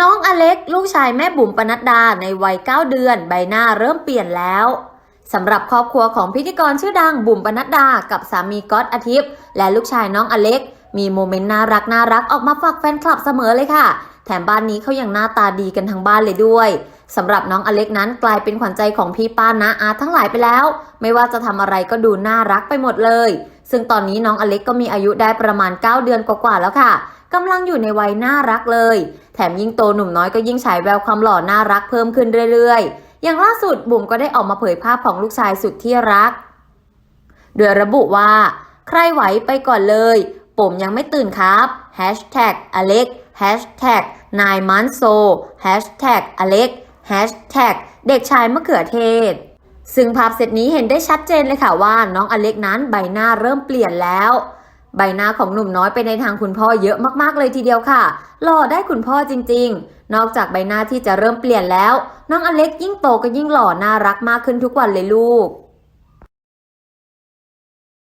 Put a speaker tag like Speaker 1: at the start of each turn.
Speaker 1: น้องอเล็กลูกชายแม่บุ๋มปนัดดาในวัย 9 เดือน ใบหน้าเริ่มเปลี่ยนแล้วสำหรับครอบครัวของพิธีกรชื่อดังบุ๋มปนัดดา กับสามีก๊อตอาทิตย์ และลูกชายน้องอเล็ก มีโมเมนต์น่ารักน่ารักออกมาฝากแฟนคลับเสมอเลยค่ะ แถมบ้านนี้เขายังหน้าตาดีกันทั้งบ้านเลยด้วยสำหรับน้องอเล็กนั้นกลายเป็นขวัญใจของพี่ป้านาอาทั้งหลายไปแล้ว ไม่ว่าจะทำอะไรก็ดูน่ารักไปหมดเลย ซึ่งตอนนี้น้องอเล็กก็มีอายุได้ประมาณ 9 เดือนกว่าๆแล้วค่ะกำลังอยู่ในวัยน่ารักเลย แถมยิ่งโตหนุ่มน้อยก็ยิ่งฉายแววความหล่อน่ารักเพิ่มขึ้นเรื่อยๆ อย่างล่าสุดบุ๋มก็ได้ออกมาเผยภาพของลูกชายสุดที่รัก โดยระบุว่า ใครไหวไปก่อนเลย ผมยังไม่ตื่นครับ Hashtag อเล็ก Hashtag นายมันโซ Hashtag อเล็ก Hashtag เด็กชายมะเขือเทศ ซึ่งภาพเซตนี้เห็นได้ชัดเจนเลยค่ะว่าน้องอเล็กนั้นใบหน้าเริ่มเปลี่ยนแล้ว ใบหน้าของหนุ่มน้อยไปในทางคุณพ่อเยอะมากๆเลยทีเดียวค่ะหล่อได้คุณพ่อจริง ๆ นอกจากใบหน้าที่จะเริ่มเปลี่ยนแล้ว น้องอเล็กยิ่งโตก็ยิ่งหล่อน่ารักมากขึ้นทุกวันเลยลูก